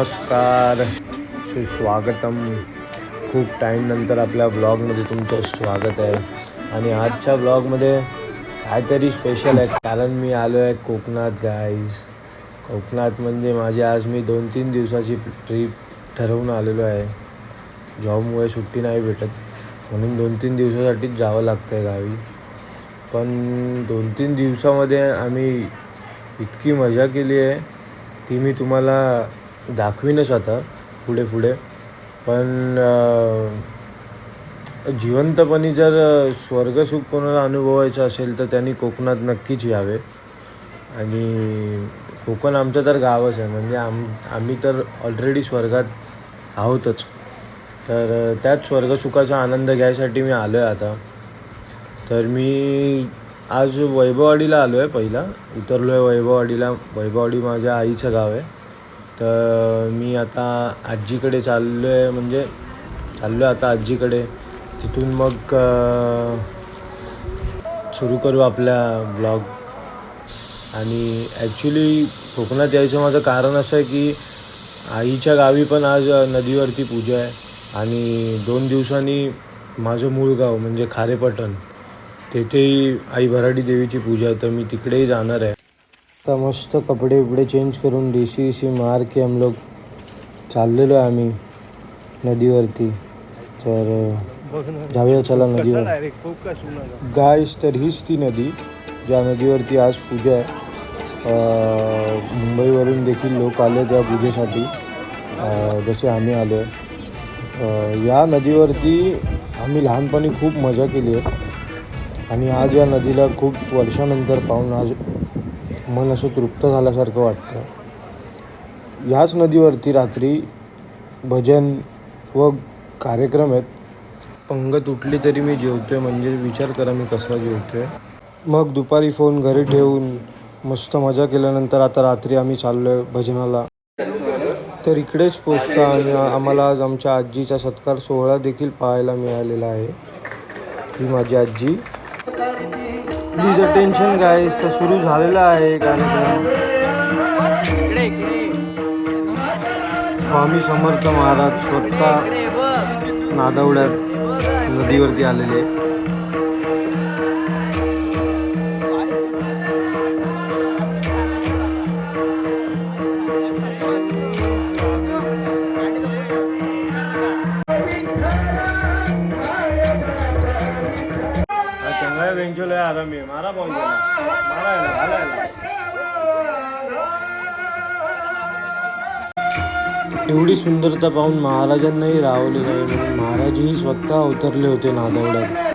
नमस्कार. सुस्वागतम. खूप टाईमनंतर आपल्या ब्लॉगमध्ये तुमचं स्वागत आहे. आणि आजच्या ब्लॉगमध्ये काहीतरी स्पेशल आहे. कारण मी आलो आहे कोकणात गाईज कोकणात म्हणजे माझी आज मी दोन तीन दिवसाची ट्रीप ठरवून आलेलो आहे. जॉबमुळे सुट्टी नाही भेटत. म्हणून दोन तीन दिवसासाठीच जावं लागतं आहे गावी. पण दोन तीन दिवसामध्ये आम्ही इतकी मजा केली आहे ती मी तुम्हाला दाखवीनच आता पुढे पुढे. पण जिवंतपणी जर स्वर्गसुख कोणाला अनुभवायचं असेल तर त्यांनी कोकणात नक्कीच यावे. आणि कोकण आमचं तर गावच आहे. म्हणजे आम आम्ही तर ऑलरेडी स्वर्गात आहोतच. तर त्याच स्वर्गसुखाचा आनंद घ्यायसाठी मी आलो आहे आता. तर मी आज वैभववाडीला आलो आहे पहिला. उतरलो आहे वैभववाडीला. वैभववाडी माझ्या आईचं गाव आहे. तर मी आता आजीकडे चाललो आहे म्हणजे चाललो आहे आता आजीकडे. तिथून मग सुरू करू आपल्या ब्लॉग आणि ॲक्च्युली कोकणात यायचं माझं कारण असं आहे की आईच्या गावी पण आज नदीवरती पूजा आहे. आणि दोन दिवसांनी माझं मूळ गाव म्हणजे खारेपटण तेथेही आई भराडी देवीची पूजा आहे. तर मी तिकडेही जाणार आहे. आता मस्त कपडे बिपडे चेंज करून डी सी सी मार के हम लोग चाललेलो आहे आम्ही नदीवरती. तर जाऊया चला नदीवर. गायस तर हीच ती नदी ज्या नदीवरती आज पूजा आहे. मुंबईवरून देखील लोक आले त्या पूजेसाठी. जसे आम्ही आलो या नदीवरती आम्ही लहानपणी खूप मजा केली आहे. आणि आज या नदीला खूप वर्षानंतर पाहून आज मन असं तृप्त झाल्यासारखं वाटतं. याच नदीवरती रात्री भजन व कार्यक्रम आहेत. पंगत उठली तरी मी जेवतोय म्हणजे विचार करा मी कसा जेवतोय. मग दुपारी फोन घरी ठेवून मस्त मजा केल्यानंतर आता रात्री आम्ही चाललो आहे भजनाला. तर इकडेच पोचता आणि आम्हाला आज आमच्या आजीचा सत्कार सोहळा देखील पाहायला मिळालेला आहे. ही माझी आजी. प्लीज अटेन्शन गाईस तर सुरू झालेला आहे कार्यक्रम. स्वामी समर्थ महाराज स्वतः नादवड्यात नदीवरती आलेले. एवढी सुंदरता पाहून महाराजांनाही राहवले नाही म्हणून महाराजही स्वतः अवतरले होते नादवड्यात.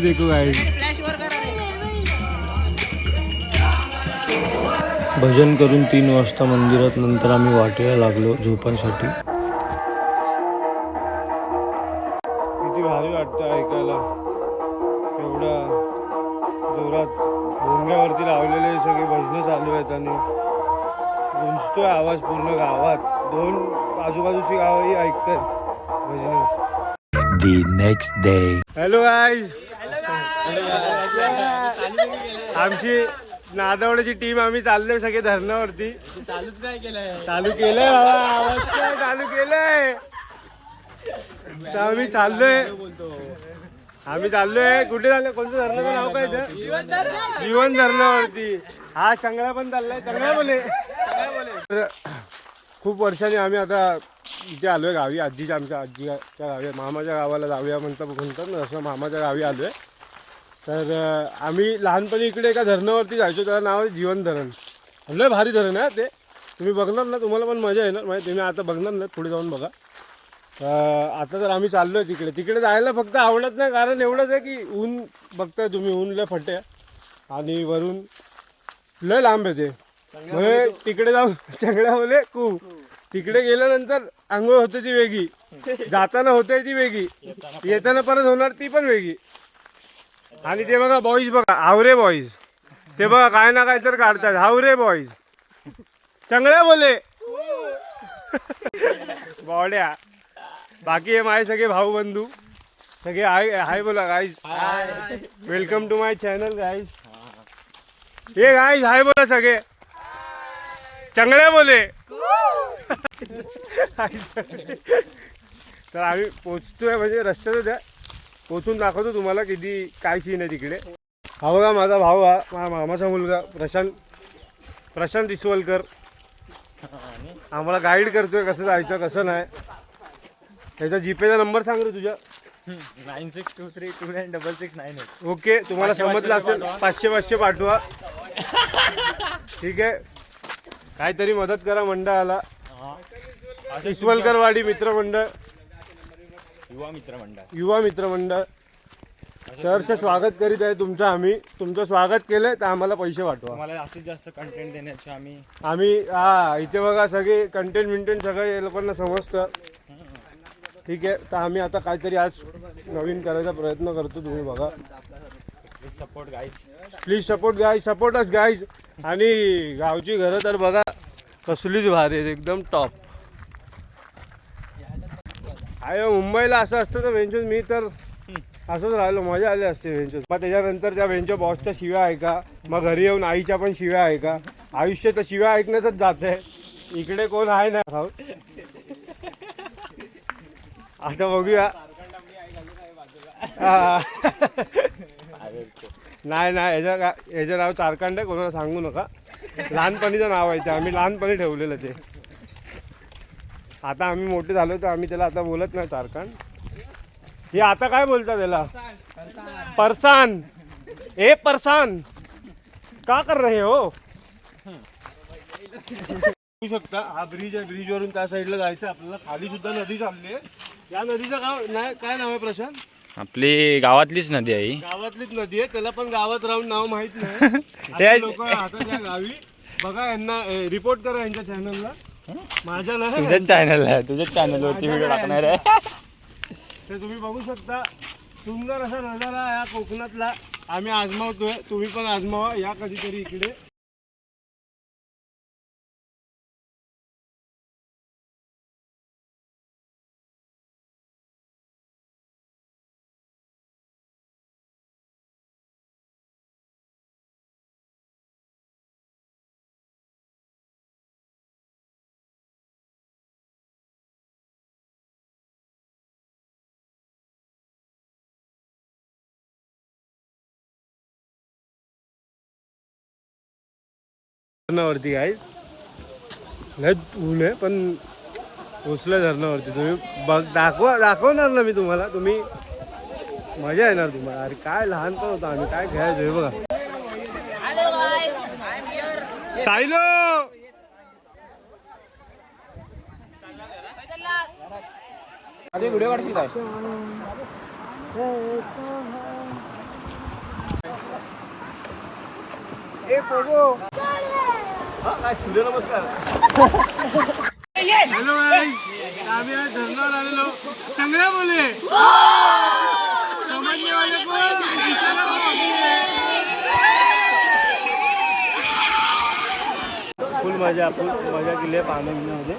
एनर्जी देखो काय भजन करून तीन वाजता मंदिरात नंतर आम्ही वाटेला लागलो झोपांसाठी. किती भारी वाटतं ऐकायला. एवढ्या जोरात भोंग्यावरती लावलेले सगळे भजनं चालू आहेत आणि गुंजतोय आवाज पूर्ण गावात. दोन आजूबाजूची गावही ऐकतात भजनं. The next day. Hello guys आमची नादवड्याची टीम आम्ही चाललोय सगळे धरणावरती. चालूच नाही केलंय चालू केलंय बाबा चालू केलंय? तर आम्ही चाललोय. आम्ही चाललोय. कुठे चाललोय? कोणतं धरणाचं नाव काय इथं? जीवन धरणावरती. हा चंगळा पण चाललाय चंगळा बोले खूप वर्षांनी आम्ही आता इथे आलोय गावी. आजीच्या आमच्या आजीच्या गावी. मामाच्या गावाला जाऊया म्हणतात म्हणतात ना असं मामाच्या गावी आलोय. तर आम्ही लहानपणी इकडे एका धरणावरती जायचो. त्याला नाव आहे जीवन धरण. लय भारी धरण आहे ते. तुम्ही बघणार ना तुम्हाला पण मजा येणार. म्हणजे तुम्ही आता बघणार ना पुढे जाऊन बघा. आता तर आम्ही चाललो आहे तिकडे. तिकडे जायला फक्त आवडत नाही कारण एवढंच आहे की ऊन बघताय तुम्ही ऊन लय फटे. आणि वरून लय लांब आहे ते. म्हणजे तिकडे जाऊन चंगड्या खूप कू. तिकडे गेल्यानंतर आंघोळ होते ती वेगळी. जाताना होते ती वेगळी. येताना परत होणार ती पण वेगळी. आणि ते बघा बॉईज बघा आवरे बॉईज ते बघा काय ना काय तर काढतात. हावरे बॉईज चांगले बोले. बॉड्या. बाकी हे माझे सगळे भाऊ बंधू. सगळे हाय हाय बोला guys welcome to my channel guys hey guys hi बोला सगळे. चांगले बोले. तर आम्ही पोचतोय म्हणजे रस्त्यातच द्या पोचून दाखवतो तुम्हाला किती काय सीन आहे तिकडे हा बघा माझा भाऊ हा माझा मामाचा मुलगा प्रशांत प्रशांत इसवलकर आम्हाला गाईड करतोय कसं जायचं कसं नाही त्याचा जीपेचा नंबर सांग रे तुझ्या nine six two three two nine double six nine eight okay तुम्हाला समजलं असेल. पाचशे पाचशे पाठवा ठीक आहे काहीतरी मदत करा मंडळाला इसवलकरवाडी मित्रमंडळ युवा मित्र मंडळ. युवा मित्रमंडळ सहर्ष स्वागत करीत आहे तुमचं आम्ही. तुमचं स्वागत केलंय तर आम्हाला पैसे तुम्हाला जास्तीत जास्त कंटेंट देण्याचे आम्ही आम्ही हा इथे बघा सगळे कंटेंट विंटेंट सगळं या लोकांना समजतं. ठीक आहे तर आम्ही आता काहीतरी आज नवीन करायचा प्रयत्न करतो तुम्ही बघा. Support guys please support guy सपोर्टच guys आणि गावची घरं तर बघा कसलीच भारी आहेत. एकदम टॉप अरे मुंबईला असं असतं तर वेंचून मी तर असंच राहिलो मजा आली असते वेंचून मग त्याच्यानंतर त्या व्हेंचर बॉसच्या शिव्या ऐका मग घरी येऊन आईच्या पण शिव्या ऐका आयुष्य तर शिव्या ऐकण्यातच जाते इकडे कोण आहे ना? भाऊ. आता बघूया. नाही नाही याचं का याचं नाव तारकांड आहे कोणाला सांगू नका. लहानपणीचं नाव आहे ते. आम्ही लहानपणी ठेवलेलं ते. आता आम्ही मोठे झालो तर आम्ही त्याला आता बोलत नाही तारकांड हे आता काय बोलता त्याला? परसान. ए परसान. का कर रहे हो? बघू शकता हा ब्रिज आहे. ब्रिज वरून त्या साईडला जायचं. आपल्याला खाली सुद्धा नदी चालली आहे. या नदीचं गाव नाही काय नाव आहे प्रशांत? आपली गावातलीच नदी आहे ही. गावातलीच नदी आहे. त्याला पण गावात राहून नाव माहीत नाही. लोक राहतात या गावी. बघा यांना रिपोर्ट करा यांच्या चॅनलला माझ्या नाही तुझ्याच चॅनल आहे तुझ्याच चॅनलवरती व्हिडिओ टाकणार आहे. तर तुम्ही बघू शकता सुंदर असा नजारा या कोकणातला. आम्ही आजमावतोय तुम्ही पण आजमावा या कधीतरी इकडे. धरणावरती आहे. लय ऊन आहे पण पोचलं धरणावरती. तुम्ही बघ दाखवा दाखवणार ना मी तुम्हाला. तुम्ही मजा येणार तुम्हाला. अरे काय लहानपण होतं आम्ही काय खेळायचो हे बघा. सायलो! हॅलो आम्ही आज धरणावर आलेलो. चांगल्या कोण? फुल मजा फुल मजा केली आहे पाण्यामध्ये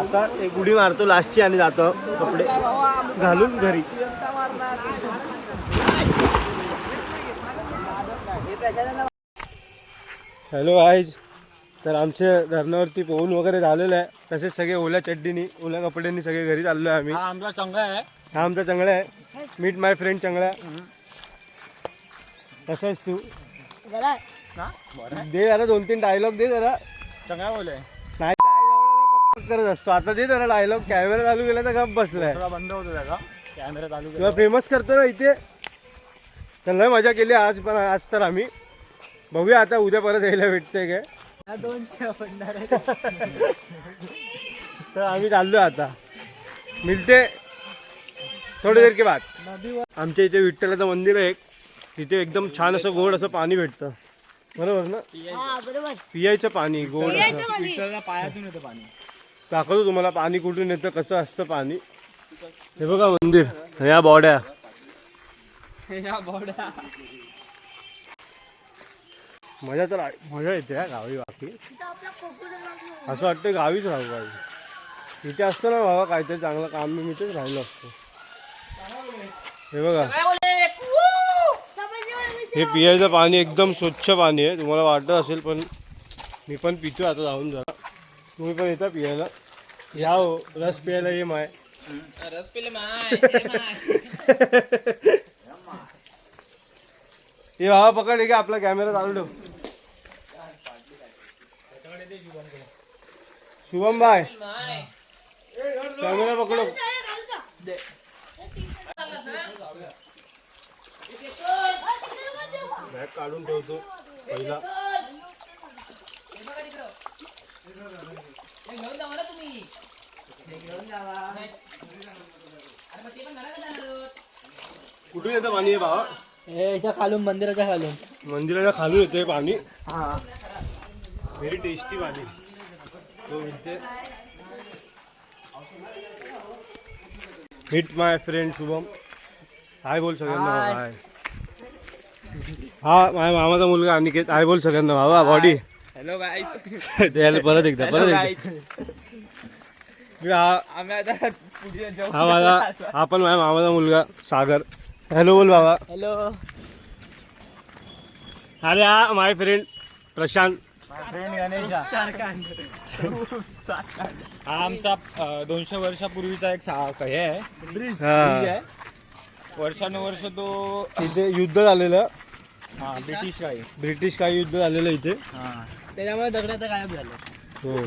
आता एक उडी मारतो लास्टची आणि जातो कपडे घालून घरी. हॅलो आईज तर आमच्या धरणावरती पोहून वगैरे झालेलं आहे. तसेच सगळे ओल्या चड्डीनी ओल्या कपड्यांनी सगळे घरी चाललो आहे आम्ही. हा आमचा चांगला आहे. हा आमचा चांगला आहे. मीट माय फ्रेंड चांगला कसा आहेस तू. दे जरा दोन तीन डायलॉग दे जरा. चांगला बोले नाही करत असतो. आता दे जरा डायलॉग कॅमेरा चालू केला तर गप बसलाय. थोडा बंद होतो त्याचा कॅमेरा चालू तुला फेमस करतो ना इथे. तर लय मजा केली आज पण आज तर आम्ही. बघूया आता उद्या परत यायला भेटते काय. तर आम्ही चाललो आता. मिळते थोडी देर के बाद. आमच्या इथे विठ्ठलाचं मंदिर आहे एक. तिथे एकदम छान असं गोड असं पाणी भेटतं. बरोबर ना? पियायचं पाणी गोड असं. पायातून येतं पाणी. दाखवतो तुम्हाला पाणी कुठून येतं कसं असतं पाणी. हे बघा मंदिर. या बॉड्या. या बॉड्या. मजा तर मजा येते हा गावी बाकी असं वाटतं गावीच राहू पाहिजे इथे असतं ना बाबा काहीतरी चांगलं काम मी इथेच राहिलो असतो. हे बघा. हे पियाचं पाणी एकदम स्वच्छ पाणी आहे. तुम्हाला वाटत असेल पण मी पण पितो आता जाऊन जरा. तुम्ही पण येता पियायला. या हो रस पियायला ये माय. रस पिले हे बाबा पकड घे, आपला कॅमेरा चालू ठेव. शुभम बाय कॅमेरा पकडो। बॅग काढून ठेवतो पहिला. कुठून येतं पाणी आहे बाबा याच्या खालून मंदिराच्या खालून. मंदिराच्या खालून येते पाणी. व्हेरी टेस्टी पाणी. तो hit my friend Shubham hi बोल सगळ्यांना हाय हा माझ्या मामाचा मुलगा अनिकेत. हाय बोल सगळ्यांना बाबा बॉडी हॅलो गाईज त्याला परत एकदा परत एकदा. हा. हा माझा हा पण माझ्या मामाचा मुलगा सागर. हॅलो बोल बाबा. हॅलो अरे हा my friend Prashant. Friend Ganesha. हा आमचा अं, दोनशे वर्षापूर्वीचा एक सा- हे आहे. ब्रिज. हा. आहे. वर्षानुवर्ष तो इथे युद्ध झालेलं. हा ब्रिटिश काही ब्रिटिश काही युद्ध झालेलं इथे. हा. त्याच्यामुळे दगडात गायब झालं. हो.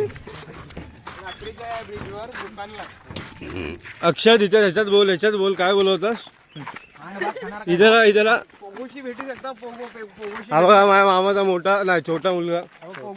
अक्षय इथे ह्याच्यात बोल ह्याच्यात बोल काय बोलवतास इथे इथे पोगोशी भेटू शकता पोगो पोगोशी हा बघा माझ्या मामाचा मोठा नाही छोटा मुलगा.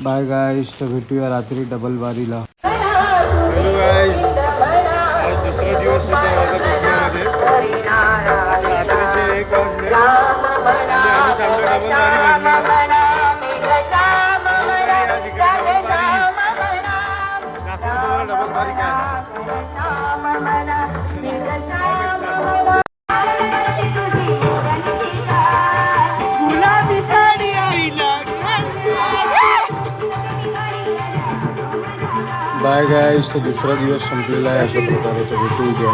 बाय गाय तर भेटूया रात्री डबल बारीला. दुसरा दिवस बाय गायज तो दुसरा दिवस संपलेला आहे अशा प्रकारे तर भेटू द्या